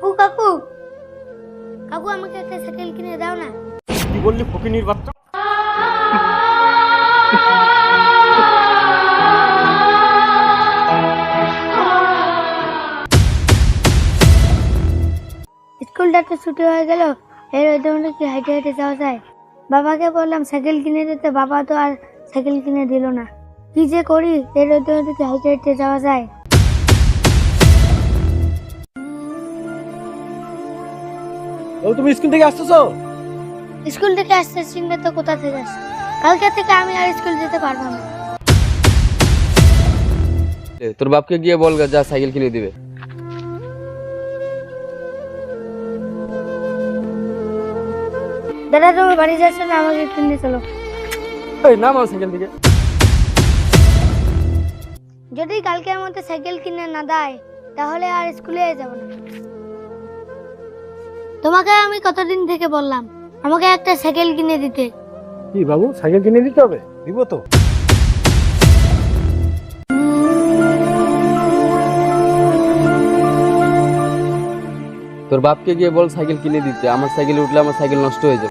কাকু কাকু। কাকু আমাকে একটা সাইকেল কিনে দাও না। কি বললি ফকিনির বাচ্চা? স্কুলটা তো ছুটি হয়ে গেল এর ওই কি হাইটে হাইটে যাওয়া যায়। বাবাকে বললাম সাইকেল কিনে দিতে। বাবা তো আর সাইকেল কিনে দিল না। কি যে করি এর ওই কি হাইটে হাইটে যাওয়া যায়। তুমি স্কুল থেকে আসতেছো? স্কুল থেকে আসতে চিনলে তো কোথা থেকে আসছে? কালকে থেকে আমি আর স্কুল যেতে পারব না। তোর বাপকে গিয়ে বল যা সাইকেল কিনে দিবে। দাদা তুমি বাড়ি যাচ্ছ না আমাকে কিনে চলো। এই নাম আমার সাইকেল থেকে। যদি কালকের মধ্যে সাইকেল কিনে না দেয় তাহলে আর স্কুলে যাব না। তোমাকে আমি কতদিন থেকে বললাম? আমাকে একটা সাইকেল কিনে দিতে। কি বাবু সাইকেল কিনে দিতে হবে? দিব তো। তোর বাপকে গিয়ে বল সাইকেল কিনে দিতে। আমার সাইকেল উঠলে আমার সাইকেল নষ্ট হয়ে যাবে।